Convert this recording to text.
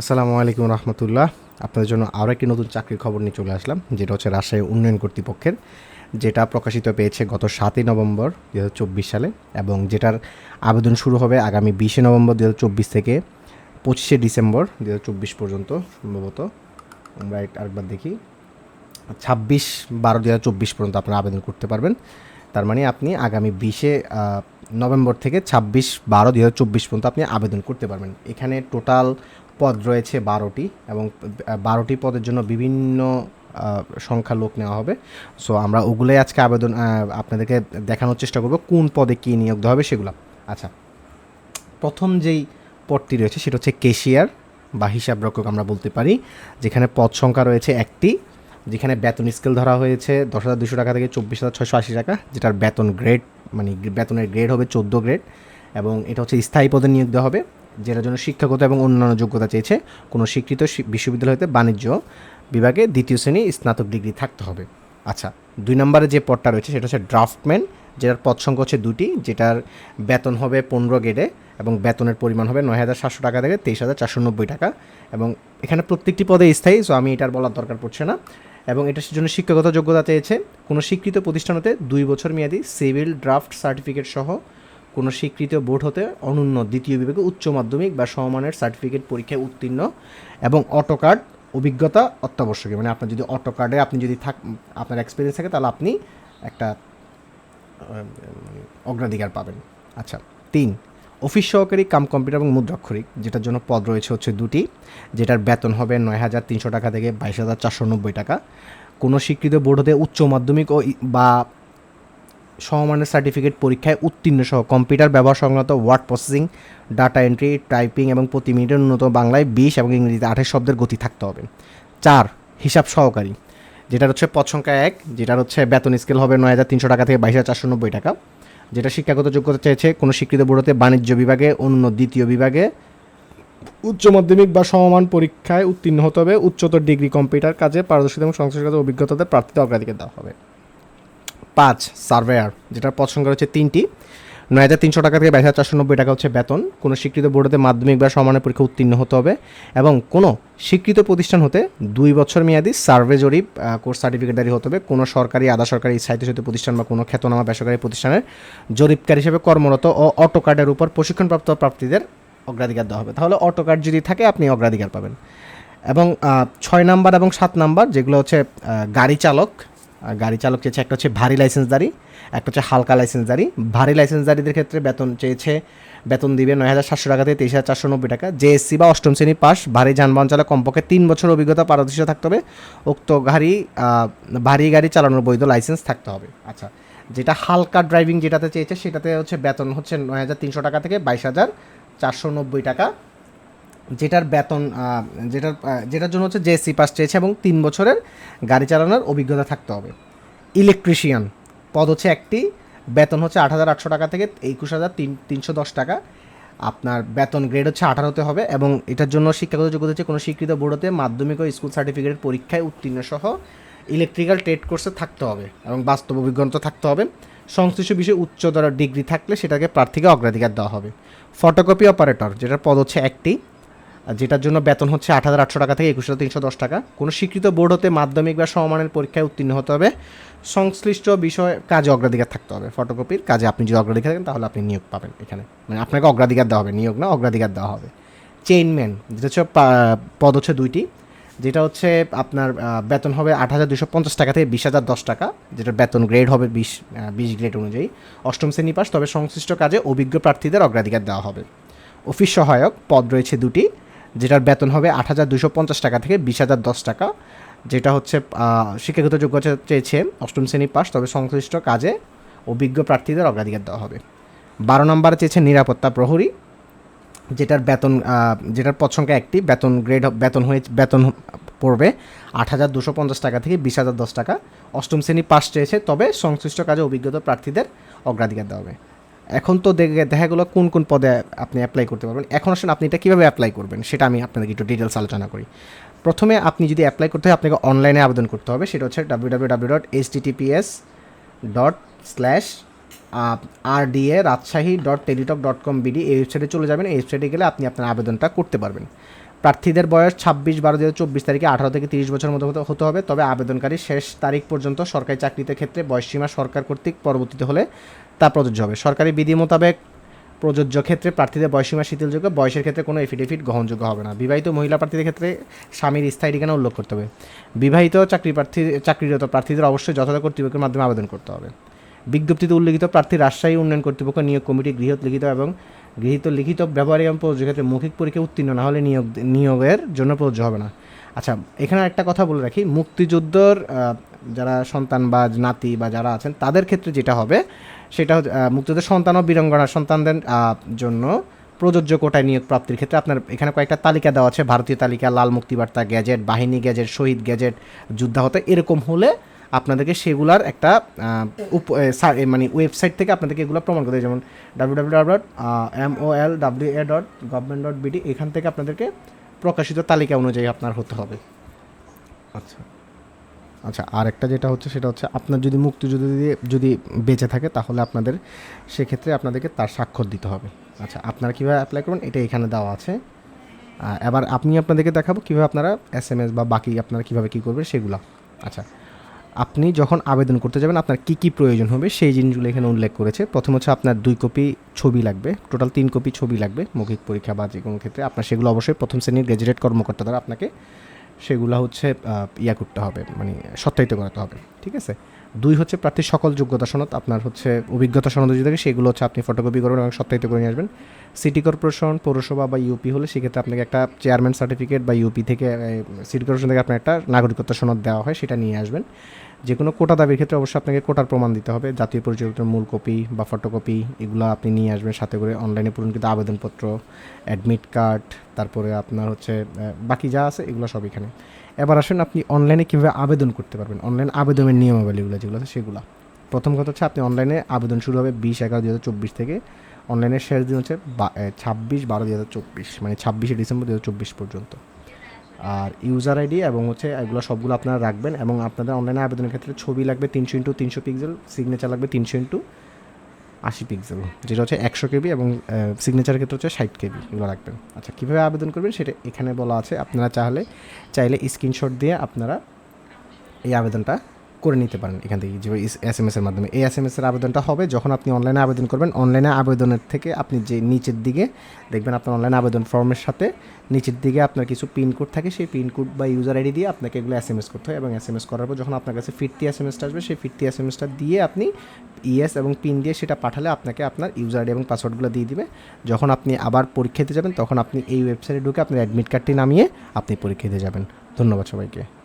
আসসালামু আলাইকুম রহমতুল্লাহ। আপনাদের জন্য আরও একটি নতুন চাকরির খবর নিয়ে চলে আসলাম, যেটা হচ্ছে রাজশাহী উন্নয়ন কর্তৃপক্ষের, যেটা প্রকাশিত পেয়েছে গত সাতই নভেম্বর দু হাজার চব্বিশ সালে, এবং যেটার আবেদন শুরু হবে আগামী বিশে নভেম্বর দু হাজার চব্বিশ থেকে পঁচিশে ডিসেম্বর দু হাজার চব্বিশ পর্যন্ত, সম্ভবত। আমরা আরেকবার দেখি। ছাব্বিশ বারো দু পর্যন্ত আপনারা আবেদন করতে পারবেন। তার মানে আপনি আগামী বিশে নভেম্বর থেকে ছাব্বিশ বারো দু পর্যন্ত আপনি আবেদন করতে পারবেন। এখানে টোটাল পদ রয়েছে বারোটি এবং বারোটি পদের জন্য বিভিন্ন সংখ্যা লোক নেওয়া হবে। সো আমরা ওগুলোই আজকে আবেদন আপনাদেরকে দেখানোর চেষ্টা করব, কোন পদে কী নিয়োগ হবে সেগুলো। আচ্ছা প্রথম যেই পদটি রয়েছে সেটা হচ্ছে কেশিয়ার বা হিসাব রক্ষক আমরা বলতে পারি, যেখানে পদ সংখ্যা রয়েছে একটি, যেখানে বেতন স্কেল ধরা হয়েছে দশ হাজার দুশো টাকা থেকে চব্বিশ হাজার ছয়শো আশি টাকা, যেটার বেতন গ্রেড মানে বেতনের গ্রেড হবে চোদ্দ গ্রেড এবং এটা হচ্ছে স্থায়ী পদে নিয়োগ দেওয়া হবে। যেটার জন্য শিক্ষাগত এবং অন্যান্য যোগ্যতা চেয়েছে কোনো স্বীকৃত বিশ্ববিদ্যালয় হতে বাণিজ্য বিভাগে দ্বিতীয় শ্রেণি স্নাতক ডিগ্রি থাকতে হবে। আচ্ছা দুই নম্বরে যে পদটা রয়েছে সেটা হচ্ছে ড্রাফটম্যান, যেটার পদ সংখ্যা হচ্ছে দুটি, যেটার বেতন হবে পনেরো গ্রেডে এবং বেতনের পরিমাণ হবে নয় হাজার সাতশো টাকা থেকে তেইশ হাজার চারশো নব্বই টাকা এবং এখানে প্রত্যেকটি পদে স্থায়ী সো আমি এটার বলার দরকার পড়ছে না। এবং এটার জন্য শিক্ষাগত যোগ্যতা চেয়েছে কোনো স্বীকৃত প্রতিষ্ঠান হতে দুই বছর মেয়াদি সিভিল ড্রাফট সার্টিফিকেট সহ কোনো স্বীকৃত বোর্ড হতে অনন্য দ্বিতীয় বিভাগে উচ্চ মাধ্যমিক বা সমমানের সার্টিফিকেট পরীক্ষায় উত্তীর্ণ এবং অটো কার্ড অভিজ্ঞতা অত্যাবশ্যকীয়। মানে আপনার যদি অটো কার্ডে আপনি যদি থাক, আপনার এক্সপিরিয়েন্স থাকে, তাহলে আপনি একটা অগ্রাধিকার পাবেন। আচ্ছা তিন, অফিস সহকারী কাম কম্পিউটার এবং মুদ্রাক্ষরিক যেটার জন্য পদ রয়েছে হচ্ছে দুটি, যেটার বেতন হবে নয় হাজার তিনশো টাকা থেকে বাইশ হাজার চারশো নব্বই টাকা। কোনো স্বীকৃত বোর্ড হতে উচ্চ মাধ্যমিক ও বা সমমানের সার্টিফিকেট পরীক্ষায় উত্তীর্ণ সহ কম্পিউটার ব্যবহার সংক্রান্ত word processing, data entry, typing এবং প্রতি মিনিটে ন্যূনতম বাংলায় বিশ এবং ইংরেজিতে আঠাশ শব্দের গতি থাকতে হবে। চার, হিসাব সহকারী যেটা হচ্ছে পদ সংখ্যা এক, যেটার হচ্ছে বেতন স্কেল হবে নয় হাজার তিনশো টাকা থেকে বাইশ হাজার চারশো নব্বই টাকা। যেটা শিক্ষাগত যোগ্যতা চেয়েছে কোনো স্বীকৃত বোর্ডতে বাণিজ্য বিভাগে অন্য দ্বিতীয় বিভাগে। উচ্চ মাধ্যমিক বা সমমান পরীক্ষায় উত্তীর্ণ হতে হবে। উচ্চতর ডিগ্রি কম্পিউটার কাজে পারদর্শিতা এবং সংশ্লিষ্ট অভিজ্ঞতাদের প্রার্থীতে অগ্রাধিকার দেওয়া হবে। পাঁচ সার্ভেয়ার, যেটার পদ সংখ্যা হচ্ছে তিনটি। নয় হাজার তিনশো টাকা থেকে বাইশ হাজার চারশো নব্বই টাকা হচ্ছে বেতন। কোনো স্বীকৃত বোর্ডেতে মাধ্যমিক বা সমানের পরীক্ষা উত্তীর্ণ হতে হবে এবং কোনো স্বীকৃত প্রতিষ্ঠান হতে দুই বছর মেয়াদি সার্ভে জরিপ কোর্স সার্টিফিকেটদারি হতে হবে। কোনো সরকারি, আধা সরকারি স্বায়ত্তশাসিত প্রতিষ্ঠান বা কোনো খ্যাতনামা বেসরকারি প্রতিষ্ঠানের জরিপকারী হিসেবে কর্মরত ও অটো কার্ডের উপর প্রশিক্ষণপ্রাপ্ত প্রাপ্তিদের অগ্রাধিকার দেওয়া হবে। তাহলে অটো কার্ড যদি থাকে, আপনি অগ্রাধিকার পাবেন। এবং ছয় নাম্বার এবং সাত নাম্বার, যেগুলো হচ্ছে গাড়ি চালক গাড়ি চালক চেয়েছে, একটা হচ্ছে ভারী লাইসেন্সদারি একটা হচ্ছে হালকা লাইসেন্সদারি ভারী লাইসেন্সদারিদের ক্ষেত্রে বেতন চেয়েছে, বেতন দিবে নয় হাজার সাতশো টাকা থেকে তেইশ হাজার চারশো নব্বই টাকা। জেএসসি বা অষ্টম শ্রেণি পাস, ভারী যানবাহন চালক কমপক্ষে তিন বছর অভিজ্ঞতা পারদর্শিতা থাকতে হবে। উক্ত গাড়ি ভারী গাড়ি চালানোর বৈধ লাইসেন্স থাকতে হবে। আচ্ছা যেটা হালকা ড্রাইভিং যেটাতে চেয়েছে, সেটাতে হচ্ছে বেতন হচ্ছে নয় হাজার তিনশো টাকা থেকে বাইশ হাজার চারশো নব্বই টাকা। যেটার বেতন যেটার যেটার জন্য হচ্ছে জেএসসি পাস চেয়েছে এবং তিন বছরের গাড়ি চালানোর অভিজ্ঞতা থাকতে হবে। ইলেকট্রিশিয়ান, পদ হচ্ছে একটি, বেতন হচ্ছে আট হাজার আটশো টাকা থেকে একুশ হাজার তিন, তিনশো দশ টাকা। আপনার বেতন গ্রেড হচ্ছে আঠারোতে হবে এবং এটার জন্য শিক্ষাগত যোগ্যতা হচ্ছে কোনো স্বীকৃত বোর্ডতে মাধ্যমিক ও স্কুল সার্টিফিকেটের পরীক্ষায় উত্তীর্ণ সহ ইলেকট্রিক্যাল ট্রেড কোর্সে থাকতে হবে এবং বাস্তব অভিজ্ঞতা থাকতে হবে। সংশ্লিষ্ট বিষয়ে উচ্চতর ডিগ্রি থাকলে সেটাকে প্রার্থীকে অগ্রাধিকার দেওয়া হবে। ফটোকপি অপারেটর, যেটার পদ হচ্ছে একটি যেটার জন্য বেতন হচ্ছে আট হাজার আটশো টাকা থেকে একুশ হাজার তিনশো দশ টাকা। কোনো স্বীকৃত বোর্ড হতে মাধ্যমিক বা সমমানের পরীক্ষায় উত্তীর্ণ হতে হবে। সংশ্লিষ্ট বিষয়ে কাজে অগ্রাধিকার থাকতে হবে। ফটোকপির কাজে আপনি যদি অগ্রাধিকার থাকেন তাহলে আপনি নিয়োগ পাবেন এখানে। মানে আপনাকে অগ্রাধিকার দেওয়া হবে, নিয়োগ না, অগ্রাধিকার দেওয়া হবে। চেইনম্যান যেটা হচ্ছে পদ হচ্ছে দুইটি। যেটা হচ্ছে আপনার বেতন হবে আট হাজার দুশো পঞ্চাশ টাকা থেকে বিশ হাজার দশ টাকা। যেটা বেতন গ্রেড হবে বিশ বিশ গ্রেড অনুযায়ী। অষ্টম শ্রেণি পাস, তবে সংশ্লিষ্ট কাজে অভিজ্ঞ প্রার্থীদের অগ্রাধিকার দেওয়া হবে। অফিস সহায়ক, পদ রয়েছে দুটি। যেটার বেতন হবে আট হাজার দুশো পঞ্চাশ টাকা থেকে বিশ হাজার দশ টাকা, যেটা হচ্ছে শিক্ষাগত যোগ্যতা চেয়েছে অষ্টম শ্রেণি পাস তবে সংশ্লিষ্ট কাজে অভিজ্ঞ প্রার্থীদের অগ্রাধিকার দেওয়া হবে। বারো নম্বরে চেয়েছে নিরাপত্তা প্রহরী, যেটার বেতন যেটার পদ সংখ্যা একটি, বেতন গ্রেড বেতন হয়ে, বেতন পড়বে আট হাজার দুশো পঞ্চাশ টাকা থেকে বিশ হাজার দশ টাকা। অষ্টম শ্রেণি পাস চেয়েছে, তবে সংশ্লিষ্ট কাজে অভিজ্ঞতা প্রার্থীদের অগ্রাধিকার দেওয়া হবে। এখন তো দেখে গেলো কোন কোন পদে আপনি অ্যাপ্লাই করতে পারবেন। এখন আসলে আপনি এটা কীভাবে অ্যাপ্লাই করবেন সেটা আমি আপনাদেরকে একটু ডিটেলস আলোচনা করি। প্রথমে আপনি যদি অ্যাপ্লাই করতে হয়, আপনাকে অনলাইনে আবেদন করতে হবে। সেটা হচ্ছে W W W dot H TPS dot slash R DA Rajshahi dot Teletalk dot com BD এই ওয়েবসাইটে চলে যাবেন। এই ওয়েবসাইটে গেলে আপনি আপনার আবেদনটা করতে পারবেন। প্রার্থীদের বয়স ছাব্বিশ বারো দু চব্বিশ তারিখে আঠারো থেকে তিরিশ বছরের হতে- হতে হবে। তবে আবেদনকারী শেষ তারিখ পর্যন্ত সরকারি চাকরিতে ক্ষেত্রে বয়সসীমা সরকার কর্তৃক পরবর্তীতে হলে তা প্রযোজ্য হবে। সরকারি বিধি মোতাবেক প্রযোজ্য ক্ষেত্রে প্রার্থীদের বয়সীমা শিথিলযোগ্য, বয়সের ক্ষেত্রে কোনো এফিডেভিট গ্রহণযোগ্য হবে না। বিবাহিত মহিলা প্রার্থীদের ক্ষেত্রে স্বামীর স্থায়ী ঠিকানা উল্লেখ করতে হবে। বিবাহিত চাকরি প্রার্থী চাকরিরত প্রার্থীদের অবশ্যই যথাযথ কর্তৃপক্ষের মাধ্যমে আবেদন করতে হবে। বিজ্ঞপ্তিতে উল্লেখিত প্রার্থী রাজশাহী উন্নয়ন কর্তৃপক্ষ নিয়োগ কমিটি গৃহীত, লিখিত এবং গৃহীত লিখিত ব্যবহারিক এবং প্রযোজ্য ক্ষেত্রে মৌখিক পরীক্ষা উত্তীর্ণ না হলে নিয়োগ নিয়োগের জন্য প্রযোজ্য হবে না। আচ্ছা এখানে একটা কথা বলে রাখি। মুক্তিযুদ্ধর যারা সন্তান বা নাতি বা যারা আছেন, তাদের ক্ষেত্রে যেটা হবে, সেটা মুক্তিযুদ্ধের সন্তান ও বীরঙ্গনা সন্তানদের জন্য প্রযোজ্য কোটায় নিয়োগ প্রাপ্তির ক্ষেত্রে আপনার এখানে কয়েকটা তালিকা দেওয়া আছে। ভারতীয় তালিকা, লাল মুক্তিবার্তা, গ্যাজেট, বাহিনী গ্যাজেট, শহীদ গ্যাজেট, যুদ্ধাহত, এরকম হলে আপনাদেরকে সেগুলার একটা মানে ওয়েবসাইট থেকে আপনাদেরকে এগুলো প্রমাণ করতে যেমন W W W dot M O L W A dot government dot BD এখান থেকে আপনাদেরকে প্রকাশিত তালিকা অনুযায়ী আপনার হতে হবে। আচ্ছা। আচ্ছা আর একটা যেটা হচ্ছে সেটা হচ্ছে আপনার যদি মুক্তিযুদ্ধ দিয়ে যদি বেঁচে থাকে তাহলে আপনাদের সেক্ষেত্রে আপনাদেরকে তার স্বাক্ষর দিতে হবে। আচ্ছা আপনারা কীভাবে অ্যাপ্লাই করবেন? এটা এখানে দেওয়া আছে। এবার আপনি আপনাদেরকে দেখাবো কীভাবে আপনারা এস এম এস বা বাকি আপনারা কীভাবে কী করবেন সেগুলো। আচ্ছা আপনি যখন আবেদন করতে যাবেন, আপনার কী কী প্রয়োজন হবে সেই জিনিসগুলো এখানে উল্লেখ করেছে। প্রথম হচ্ছে আপনার দুই কপি ছবি লাগবে, টোটাল তিন কপি ছবি লাগবে, মৌখিক পরীক্ষা বা যে কোনো ক্ষেত্রে। আপনার সেগুলো অবশ্যই প্রথম শ্রেণির গ্র্যাজুয়েট কর্মকর্তা দ্বারা আপনাকে সেগুলো হচ্ছে ইয়া করতে হবে মানে সত্যায়িত করাতে হবে, ঠিক আছে? দুই হচ্ছে প্রার্থীর সকল যোগ্যতা সনদ, আপনার হচ্ছে অভিজ্ঞতা সনদ যদি থাকে, সেগুলো হচ্ছে আপনি ফটোকপি করবেন এবং সত্যায়িত করে নিয়ে আসবেন। সিটি কর্পোরেশন পৌরসভা বা ইউপি হলে সেক্ষেত্রে আপনাকে একটা চেয়ারম্যান সার্টিফিকেট বা ইউপি থেকে সিটি কর্পোরেশন থেকে আপনার একটা নাগরিকত্ব সনদ দেওয়া হয়, সেটা নিয়ে আসবেন। যে কোনো কোটা দাবির ক্ষেত্রে অবশ্যই আপনাকে কোটার প্রমাণ দিতে হবে। জাতীয় পরিচয়পত্রের মূল কপি বা ফটোকপি এগুলো আপনি নিয়ে আসবেন, সাথে করে অনলাইনে পূরণকৃত আবেদনপত্র অ্যাডমিট কার্ড তারপরে আপনার হচ্ছে বাকি যা আছে, এগুলো সব এখানে। এবার আসুন আপনি অনলাইনে কীভাবে আবেদন করতে পারবেন? অনলাইন আবেদনের নিয়মাবলীগুলো যেগুলো আছে সেগুলো। প্রথম কথা হচ্ছে আপনি অনলাইনে আবেদন শুরু হবে বিশ এগারো দু হাজার চব্বিশ থেকে। অনলাইনের শেষ দিন হচ্ছে ছাব্বিশ বারো দু হাজার চব্বিশ মানে ছাব্বিশে ডিসেম্বর দু হাজার চব্বিশ পর্যন্ত। আর ইউজার আইডি এবং হচ্ছে এগুলো সবগুলো আপনারা রাখবেন এবং আপনাদের অনলাইনে আবেদনের ক্ষেত্রে ছবি লাগবে তিনশো ইন্টু তিনশো পিক্সেল সিগনেচার লাগবে তিনশো ইন্টু আশি পিক্সেল যেটা হচ্ছে একশো কেবি এবং সিগনেচার ক্ষেত্রে হচ্ছে ষাট কেবি এগুলো রাখবেন আচ্ছা কীভাবে আবেদন করবেন সেটা এখানে বলা আছে। আপনারা চাহলে, চাইলে স্ক্রিনশট দিয়ে আপনারা এই আবেদনটা করে নিতে পারেন এখান থেকে, যে এস এম এসের মাধ্যমে। এই এস এম এসের আবেদনটা হবে যখন আপনি অনলাইনে আবেদন করবেন। অনলাইনে আবেদনের থেকে আপনি যে নিচের দিকে দেখবেন আপনার অনলাইন আবেদন ফর্মের সাথে, নিচের দিকে আপনার কিছু পিনকোড থাকে, সেই পিনকোড বা ইউজার আইডি দিয়ে আপনাকে এগুলো এস এম এস করতে হয় এবং এস এম এস করার পর যখন আপনার কাছে ফিরতি এস এম এসটা আসবে, সেই ফিরতি এস এম এসটা দিয়ে আপনি ইএস এবং পিন দিয়ে সেটা পাঠালে আপনাকে আপনার ইউজার আইডি এবং পাসওয়ার্ডগুলো দিয়ে দিবে। যখন আপনি আবার পরীক্ষা দিতে যাবেন, তখন আপনি এই ওয়েবসাইটে ঢুকে আপনার অ্যাডমিট কার্ডটি নামিয়ে আপনি পরীক্ষা দিতে যাবেন। ধন্যবাদ সবাইকে।